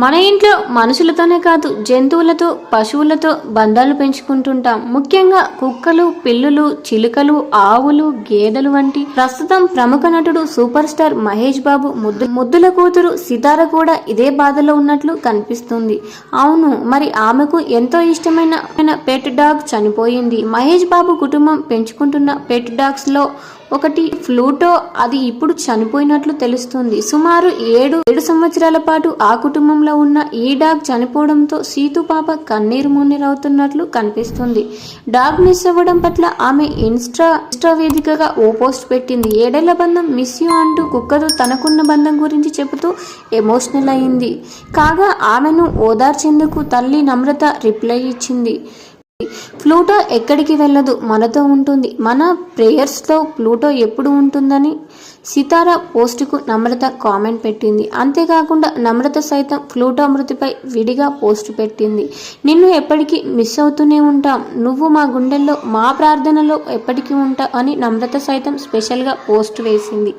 మన ఇంట్లో మనుషులతోనే కాదు జంతువులతో పశువులతో బంధాలు పెంచుకుంటుంటాం. ముఖ్యంగా కుక్కలు పిల్లులు చిలుకలు ఆవులు గేదెలు వంటి ప్రస్తుతం ప్రముఖ నటుడు సూపర్ స్టార్ మహేష్ బాబు ముద్దు ముద్దుల కూతురు సితార కూడా ఇదే బాధలో ఉన్నట్లు కనిపిస్తుంది. అవును మరి ఆమెకు ఎంతో ఇష్టమైన పెట్ డాగ్ చనిపోయింది. మహేష్ బాబు కుటుంబం పెంచుకుంటున్న పెట్ డాగ్స్లో ఒకటి ఫ్లూటో అది ఇప్పుడు చనిపోయినట్లు తెలుస్తుంది. సుమారు ఏడు ఏడు సంవత్సరాల పాటు ఆ కుటుంబం కుటుంబంలో ఉన్న ఈ డాగ్ చనిపోవడంతో సీతు పాప కన్నీరు మున్నీరవుతున్నట్లు కనిపిస్తుంది. డాగ్ మిస్ అవ్వడం పట్ల ఆమె ఇన్స్టా ఇన్స్టా వేదికగా ఓ పోస్ట్ పెట్టింది. ఏడేళ్ళ బంధం మిస్ యూ అంటూ కుక్కతో తనకున్న బంధం గురించి చెబుతూ ఎమోషనల్ అయింది. కాగా ఆమెను ఓదార్చేందుకు తల్లి నమ్రత రిప్లై ఇచ్చింది. ప్లూటో ఎక్కడికి వెళ్ళదు? మనతో ఉంటుంది. మన ప్రేయర్స్లో ప్లూటో ఎప్పుడు ఉంటుందని సితార పోస్టుకు నమ్రత కామెంట్ పెట్టింది. అంతేకాకుండా నమ్రత సైతం ప్లూటో మృతిపై విడిగా పోస్ట్ పెట్టింది. నిన్ను ఎప్పటికీ మిస్ అవుతూనే ఉంటాం. నువ్వు మా గుండెల్లో మా ప్రార్థనలో ఎప్పటికీ ఉంటావు అని నమ్రత సైతం స్పెషల్గా పోస్ట్ వేసింది.